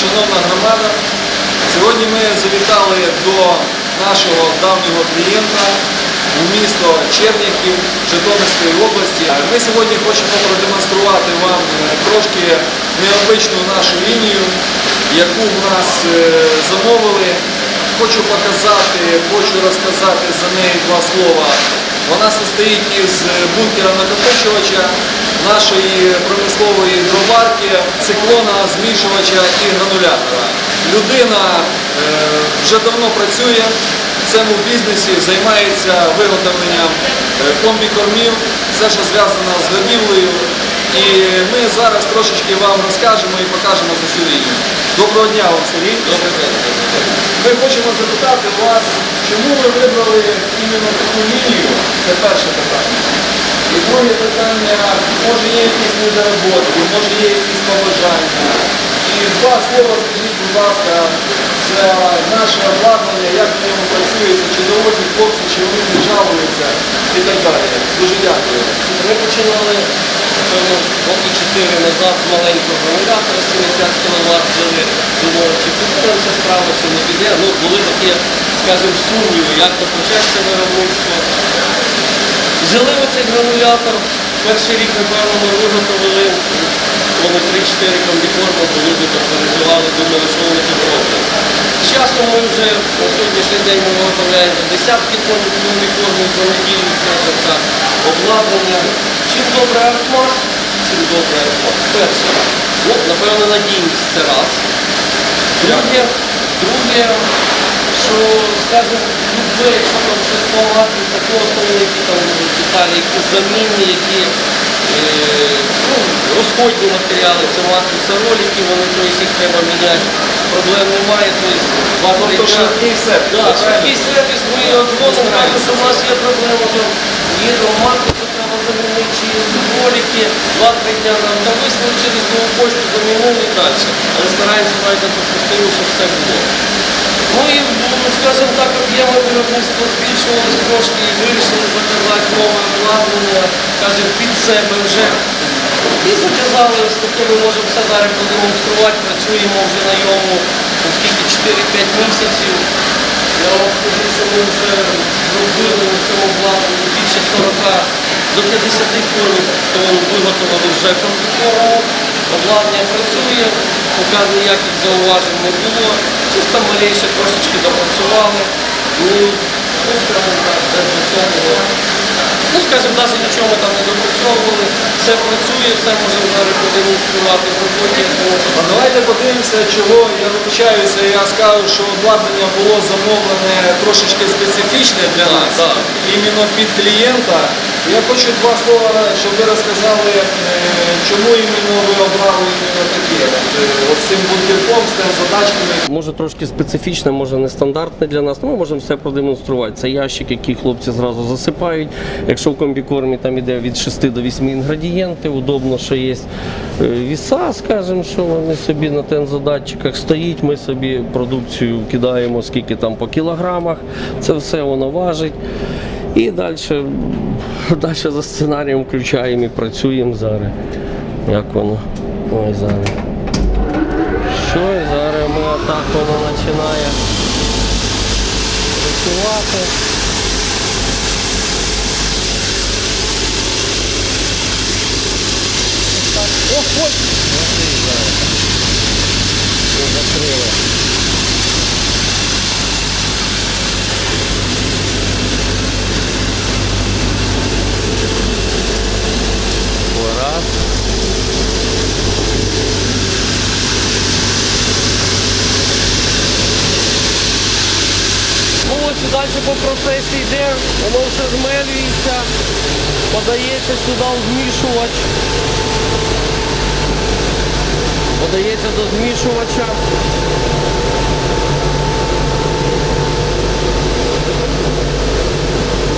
шановна громада, сьогодні ми завітали до нашого давнього клієнта у місто Чернігів Житомирської області. Ми сьогодні хочемо продемонструвати вам е, трошки необичну нашу лінію, яку в нас е, замовили. Хочу показати, хочу розказати за неї два слова. Вона состоїть із бункера накопичувача, нашої промислової дроварки, циклона, змішувача і гранулятора. Людина е, вже давно працює в цьому бізнесі, займається виготовленням е, комбікормів, все, що зв'язано з годівлею. І ми зараз трошечки вам розкажемо і покажемо за цю лінію. Доброго дня вам, Сергій. Добрий день. Ми хочемо запитати вас, чому ви вибрали іменно таку лінію? Це перше питання. І друге питання, може є якісь недороботки, може є якісь побажання. І два слова скажіть, будь ласка, за наше обладнання, як в ньому працюється, чи доводять хлопці, чи вони не жалуються і так далі. Дуже дякую. Ми починали напевно, роки 4 назад з маленького генератора 70 кВт взяли. Думали, чи піде ця справа, чи не піде. Ну, були такі, скажімо, сумніви, як то почати це виробництво. Взяли оцей гранулятор. Перший рік, напевно, ми виготовили тому 3-4 комбікорми, бо люди там переживали, думали, що вони тут роблять. З часом ми вже на сьогоднішній день ми виготовляємо десятки тонн за неділю, скажімо так, обладнання. Чим добре архмаш, чим добре архмаш. Перше, ну, напевно, надійність це раз. Друге, друге, що, скажімо, любе, якщо там щось полагати, просто які там деталі, які замінні, які е, ну, розходні матеріали, це матрица ролики, вони тобто, їх треба міняти. Проблем немає, тобто Тобто швидкий сервіс, Да, швидкий сервіс, ми кажемо, що у нас є проблема, то до матрицю, треба замінити, чи ролики, два-три дня нам там вислали через нову почту, замінили і далі. Але стараємося навіть на перспективу, щоб все було. Ну і, ну, скажімо так, об'єми виробництва збільшувалися трошки і вирішили заказати нове обладнання, скажімо, під себе вже. І заказали, таке ми можемо все зараз продемонструвати, працюємо вже на йому оскільки 4-5 місяців. Я вам скажу, що ми вже зробили на цьому обладнанні більше 40 до 50 тонн, тому виготовили вже комплектовану. Обладнання працює, поки ніяких зауважень не було. Чисто малейше трошечки допрацювали. Ну, ну, скажімо так, без до цього. Ну, скажімо, навіть нічого там не допрацьовували. Все працює, все можемо зараз продемонструвати в роботі. А давайте подивимося, чого я вибачаюся, я скажу, що обладнання було замовлене трошечки специфічне для нас, іменно під клієнта. Я хочу два слова, щоб ви розказали, е, чому іменно ви обрали іменно таке. Е, з цим бункерком, з тим задачками. Може трошки специфічне, може нестандартне для нас, але ми можемо все продемонструвати. Це ящик, який хлопці зразу засипають. Якщо в комбікормі там іде від 6 до 8 інгредієнтів, удобно, що є е, віса, скажімо, що вони собі на тензодатчиках стоїть, ми собі продукцію кидаємо, скільки там по кілограмах, це все воно важить. І далі, далі за сценарієм включаємо і працюємо зараз. Як воно? Ой, зараз. Що і зараз ми отак воно починає працювати. Отак. О, ой! Смотри, зараз. Ми закрили. О, Раз. Ну ось і далі по процесі йде, воно все змелюється, подається сюди в змішувач. Подається до змішувача.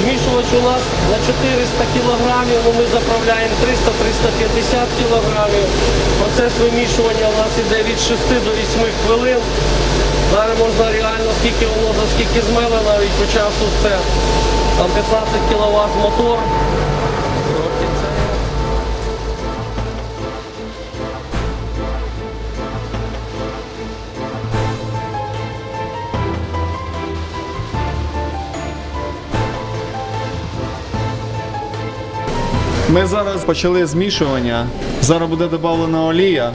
Змішувач у нас на 400 кілограмів, ми заправляємо 300-350 кілограмів. Процес вимішування у нас йде від 6 до 8 хвилин. Зараз можна реально скільки воно за скільки змелено і по часу це там 15 кВт мотор. Ми зараз почали змішування. Зараз буде додана олія.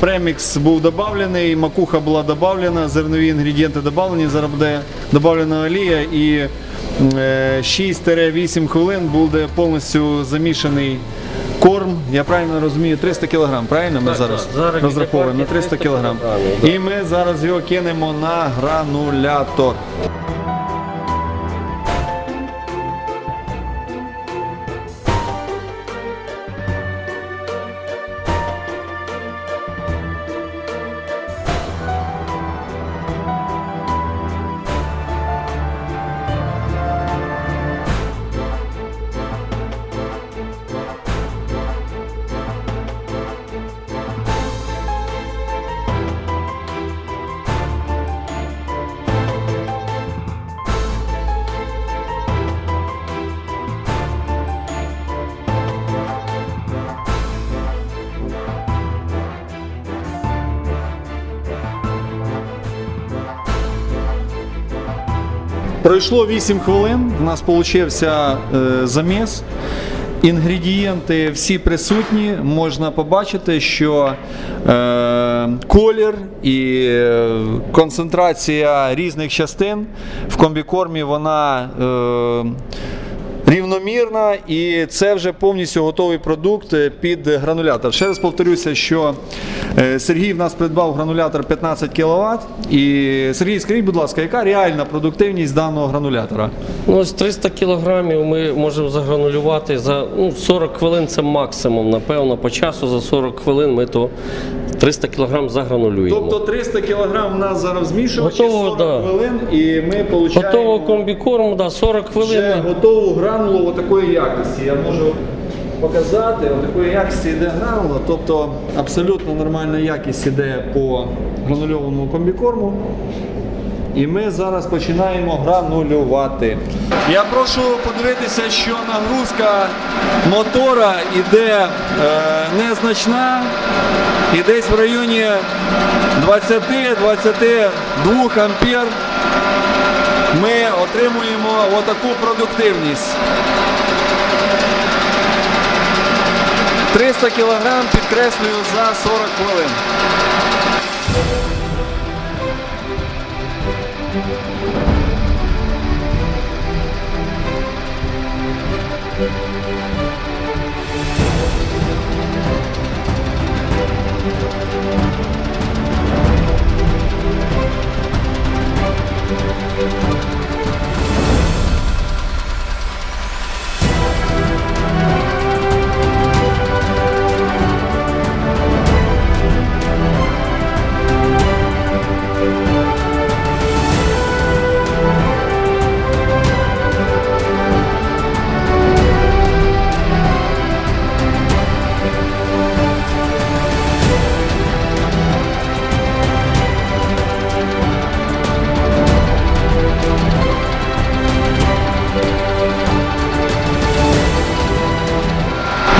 Премікс був доданий, макуха була додана, зернові інгредієнти додані. Зараз буде додана олія і е, 6-8 хвилин буде повністю замішаний корм. Я правильно розумію, 300 кг, правильно ми Так, зараз так. Розраховуємо на 300 кг. 300 кілограмів. І ми зараз його кинемо на гранулятор. Пройшло 8 хвилин, у нас получився е, заміс. Інгредієнти всі присутні. Можна побачити, що е, колір і е, концентрація різних частин в комбікормі вона е, рівномірна, і це вже повністю готовий продукт е, під гранулятор. Ще раз повторюся, що е, Сергій в нас придбав гранулятор 15 кВт. І Сергій, скажіть, будь ласка, яка реальна продуктивність даного гранулятора? Ну, ось 300 кілограмів ми можемо загранулювати за ну, 40 хвилин це максимум, напевно. По часу за 40 хвилин ми то 300 кілограм загранулюємо. Тобто 300 кг у нас зараз змішувачі, 40 да. хвилин, і ми получаємо Готового комбікорму, да, 40 хвилин. Ще готову гранулу такої якості. Я можу показати, такої якості йде гранула, тобто абсолютно нормальна якість йде по гранульованому комбікорму. І ми зараз починаємо гранулювати. Я прошу подивитися, що нагрузка мотора йде е, незначна, і десь в районі 20-22 ампер ми отримуємо отаку продуктивність. 300 кг підкреслюю за 40 хвилин.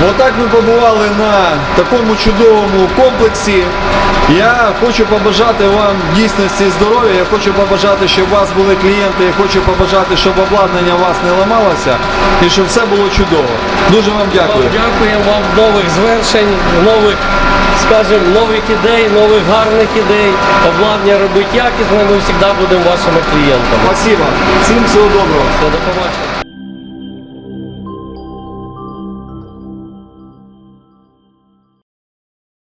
Отак ми побували на такому чудовому комплексі. Я хочу побажати вам дійсності здоров'я. Я хочу побажати, щоб у вас були клієнти. Я хочу побажати, щоб обладнання у вас не ламалося і щоб все було чудово. Дуже вам дякую. Дякуємо вам нових звершень, нових, скажімо, нових ідей, нових гарних ідей. Обладнання робить якісне, ми завжди будемо вашими клієнтами. Спасибо. Всім всього доброго. Все, до побачення.